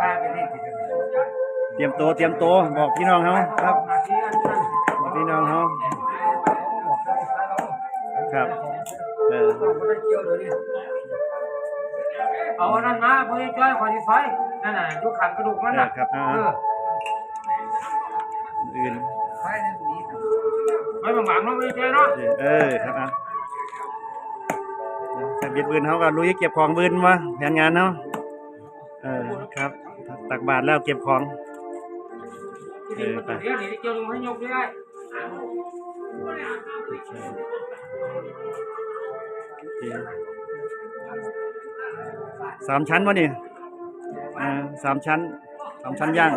ป้าไปนี่ติดกันเตรียมตัวเตรียมตัวบอกพี่น้องเขาครับมาที่อันนั้นบอกพี่น้องเขาครับเออไม่ได้เกี่ยวเลยนี่เอาอันนั้นมาเพื่อจ้อยคอยที่ซอยนั่นน่ะยุคขันกระดูกมันน่ะครับอ่าเอออื่นไฟนั่นนี่ไม่บางบางๆเนาะไม่จ้อยเนาะเออครับอะจะเบียดบืนเขาก็ลุยเก็บของบืนวะแผนงานเนาะเออครับ ตักบาทแล้วเก็บของที่นี่มันตัวเดียวนี่เกี่ยวลงให้ยกได้สามชั้นวะนี่สามชั้นสามชั้นย่าง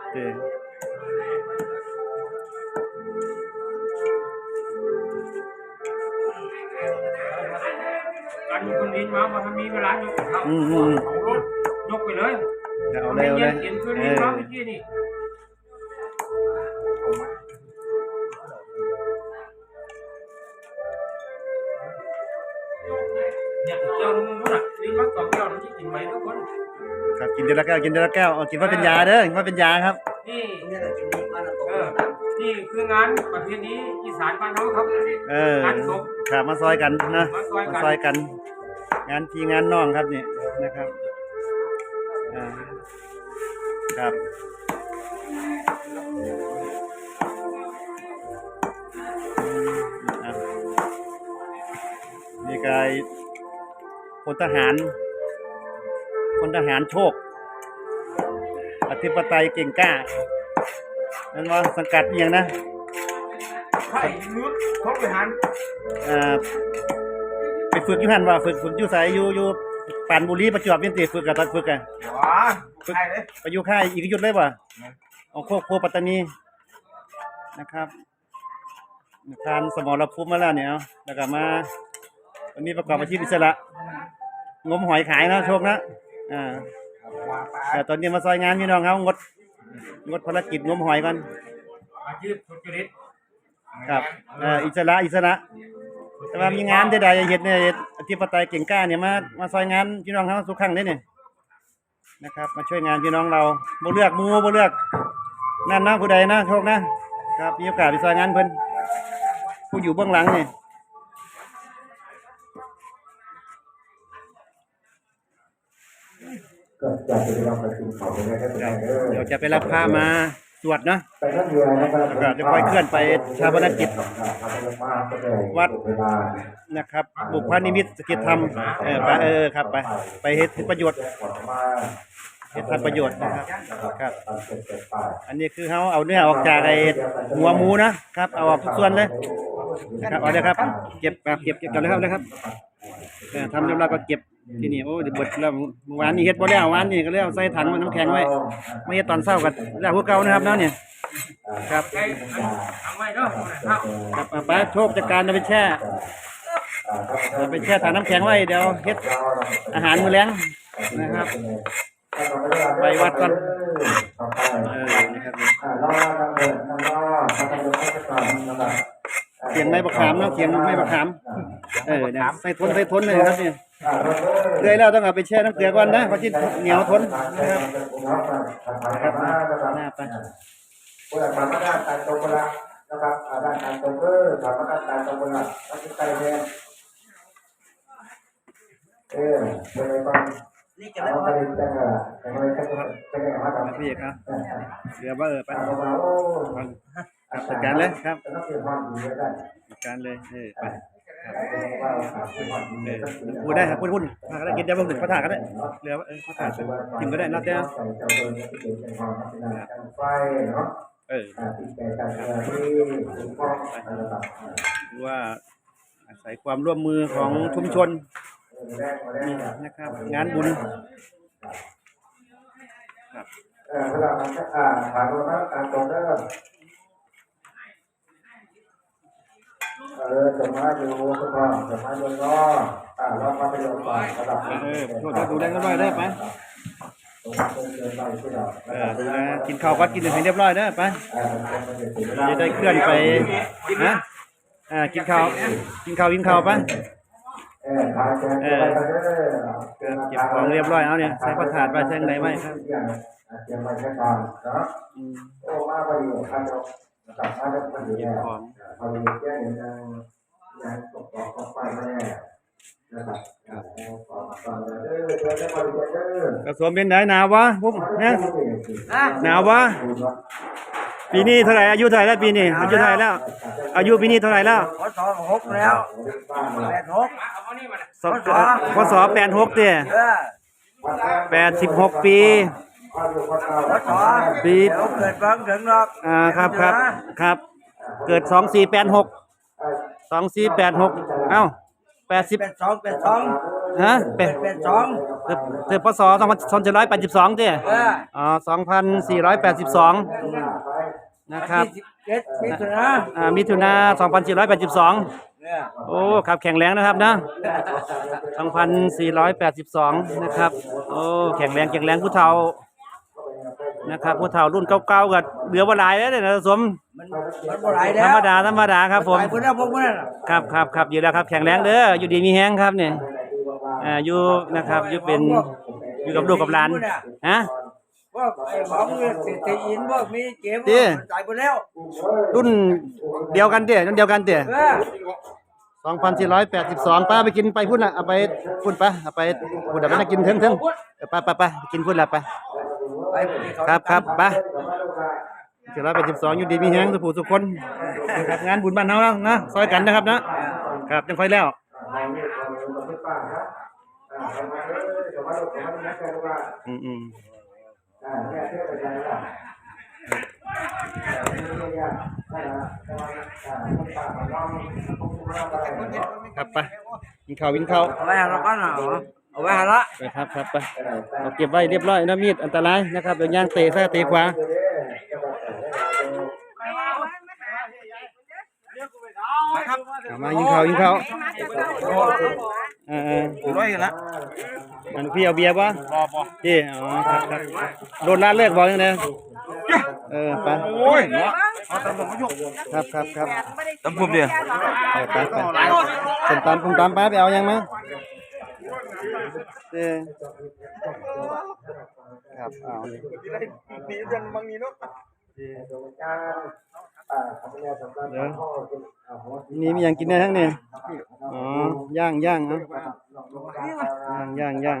โอเค นดินมาว่าถ้ามีเวลายกเขาอืมอืมอืมเอารถยกไปเลยเดี๋ยวเอาเลยเอาเลยเย็นคืนเอนี้อมาเมื่อกี้นี่เนี่ยเจ้ามึงว่าลิ้นมักสองเจ้ามันจะกินไหมทุกคนครับกินเดือนละแก้วกินเดือนละแก้วเอากินว่าเป็นยาเด้อกินว่าเป็นยาครับ นี่เนี่ยแต่กินดีกว่านะตกเออนี่คืองานประเภทนี้อีสานบ้านเขาครับเออ งานศพ ครับมาซอยกันนะมาซอยกัน มาซอยกัน งานพี่งานน้องครับนี่นะครับอ่าครับอะนี่กายพลทหารพลทหารโชค อธิปไตยเก่งกล้านั่นว่าสังกัดอหย่างนะไข่นึกทบไปหันเอ่อ ไปฝึกอยู่หันว่าฝึกฝึกอยู่ไสอยู่อยู่ปรานบุรีประจวบนี่ติฝึกกับตอนฝึกกันว้าไข่เลยไปอยู่ค่ายอีกยุดเลยป่ะเอาโคกโคปัตตานีนะครับทานสมรภูมิมาแล้วเนี่ยเอาแล้วก็มาวันนี้ประกอบอาชีพอิสระงมหอยขายนะโชคนะอ่าว่าปลาแต่ตอนนี้มาซอยงานพี่น้องเขางดงดภารกิจงมหอยกันอาชีพทุจริตครับเอ่ออิสระอิสระ แต่ว่ามีงานใดๆเฮ็ดเนี่ยเฮ็ดอธิปไตยเก่งกล้าเนี่ยมามาซอยงานพี่น้องเขาทุกครั้งเลยเนี่ยนะครับ มาช่วยงานพี่น้องเราบ่เลือกหมู่บ่เลือกนั่นนะผู้ใดนะโชคนะครับมีโอกาสไปซอยงานเพิ่นผู้อยู่เบื้องหลังนี่ก็อยากจะไปลองไปกินเขาไปได้ก็ได้เออเดี๋ยวจะไปรับผ้ามา สวดนะไปนั่งเรือนะครับแล้วก็จะค่อยเคลื่อนไปชาปนกิจวัดเวลานะครับ บุพนิมิตสกิจธรรมเออไปเออครับไปไปเฮ็ดประโยชน์ขอมาเฮ็ดทำประโยชน์นะครับครับตามเสร็จเสร็จไปอันนี้คือเขาเอาเนื้อออกจากไอ้หัวหมูนะครับ เอาออกทุกส่วนเลยนะครับเอาเลยครับ เก็บแบบเก็บเก็บกันเลยครับเลยครับเออทำเรียบร้อยก็เก็บ ที่นี่โอ้เดี๋ยวเบิดแล้วเมื่อวานนี้เฮ็ดบ่แล้ววานนี้ก็เลยเอาใส่ถังมันน้ำแข็งไว้ไม่เฮ็ดตอนเช้ากันแล้วพวกเก่านะครับเนาะเนี่ยครับไข่ทำไว้เนาะครับครับเอาไปโชคจัดการเอาไปแช่เอาไปแช่ถังน้ำแข็งไว้เดี๋ยวเฮ็ดอาหารมื้อแลงนะครับไปวัดก่อนเออนะครับรอเดินรอทำเป็นข้าราชการนะครับเขียงไม้ประขามเนาะเขียงไม้ประขามเออเนี่ยใส่ทนใส่ทนเลยครับเนี่ย เลื่อยแล้วต้องเอาไปแช่น้ำเกลือก่อนนะเพราะที่เหนียวทนนะครับครับหน้าไปเพื่อทำมาด้านการตรงเวลานะครับด้านการตรงเออทำมาด้านการตรงเวลาต้องใส่แดงเออเป็นไงบ้างนี่จะเอาได้ไปว่าจังอะจังเลยจังจังมาทำพี่เอกครับเรือว่าเออไปเอามาโอ้ครับจัดการเลยครับจะต้องเปลี่ยนความดีได้จัดการเลยเออไป ว่าขาดความดีเออพูดได้ครับพูดพูดพาก็ได้กินได้บ้างหนึ่งพระถาก็ได้เรือว่าเออพระถากินก็ได้นัดเดียวใส่เจ้าเดินที่เป็นความพัฒนาการไฟเนาะเอออ่าที่แก่การที่ถูกต้องนะครับคือว่าอาศัยความร่วมมือของชุมชนแรกมาแรนี่กนะครับ งานบุญครับเออเวลามันจะอ่าผ่านมาการตรงเด้อ เออจะมาอยู่ก็พอจะมาอยู่ก็อ่าเรามาไปลงก่อนระดับเออโทษดูแลกันไว้ได้ไปตรงนั้นเดินไปที่เราเออดูแลกินข้าวก็กินให้เรียบร้อยได้ไปอ่าจะได้เคลื่อนไปนะอ่ากินข้าวกินข้าวกินข้าวปะเออขายแจกเออเก็บของเรียบร้อยเอาเนี่ยใส่ผ้าถาดไว้ใส่ไหนไว้ครับเตรียมไว้แค่ก่อนเนาะอืมโอ้มาพอดีครับ นะครับมาจากพอดีเก็แล้บวของพอดีแจ้งยังยังตกต่อเข้าไปมาแน่นะครับอ่าขอฟังเลยเด้อเด้อเด้อพอดีเด้อกระสวมเป็นไหนหนาววะปุ๊บนะอะหนาววะปีนี้เท่าไหร่อายุเท่าไหร่แล้วปีนี้อายุเท่าไหร่แล้วอายุปีนี้เท่าไหร่แล้วพศหกแล้วแปดหกเอานี่มาสองพศแปดหกเตี้ยเออแปดสิบหกปีพศ ปีเดี๋ยวเกิดฟังถึงหรอกอ่าครับครับครับ เกิดสองสี่แปดหกสองสี่แปดหกเอ้าแปดสิบแปดสองแปดสองฮะแปดแปดสองเกิดเกิดพศสองพันสองร้อยแปดสิบสองเตี้ยเอออ๋อสองพันสี่ร้อยแปดสิบสองนะครับยี่สิบเจ็ดมิถุนาอ่ามิถุนาสองพันสี่ร้อยแปดสิบสองเนี่ยโอ้ครับแข็งแรงนะครับนะสองพันสี่ร้อยแปดสิบสองนะครับ โอ้แข็งแรงแข็งแรงผู้เฒ่า นะครับผู้เฒ่ารุ่นเก่าๆกับเหลือว่าหลายแล้วเนี่ยนะสมมันมันบ่ไหลธแล้รวรมดาธรรมดาครับผมไปพุ่นแล้วพวกมันน่ะครับครับครับอยู่แล้วครับแข็งแรงเด้ออยู่ดีมีแห้งครับเนี่ยอ่าอยู่นะครับอยู่เป็นอยู่กับลูกกับหลานฮะ พวกไอ้ของเศรษฐีอินพวกมีเกมเด้ มันตายไปแล้วรุ่นเดียวกันเด้รุ่นเดียวกันเด้เออสองพันสี่ร้อยแปดสิบสองป้าไปกินไปพุ่นละเอาไปพุ่นไปเอาไปพุ่นเดี๋ยวไปกินเถิงเถิงเดี๋ยวไปไปไปไปกินพุ่นละไป ไปที่เขาครับครับไปสี่ร้อยแปดสิบสองอยู่ดีมีแห้งสุภูสุขคนนะครับงานบุญบ้านเฮาแล้วนะซอยกันนะครับนะครับจังค่อยแล้วอืมอืมครับไปกินข้าวกินข้าวเอาไว้หาเราก็หนาว เอาไว้หาละไปครับครับไปเราเก็บไว้เรียบร้อยนะมีดอันตรายนะครับเดี๋ยวย่างเตะซ้ายเตะขวาเอามายิงเขายิงเขาเออร้อยละๆมันพี่เอาเบียร์ปะพี่อ๋อครับครับโดนลาดเลิกบอกยังไงเออไปโอ้ยเนาะเอาตำรวจมายุกครับครับครับตำรวจเดียวไปไปไปส้มตำส้มตำไปไปเอายังมั้ย เออครับเอานี่มีเรื่องบางนี้เนาะเดี๋ยวนี่มีอย่างกินได้ทั้งนี่อ๋อย่างย่างเอะย่างย่างย่าง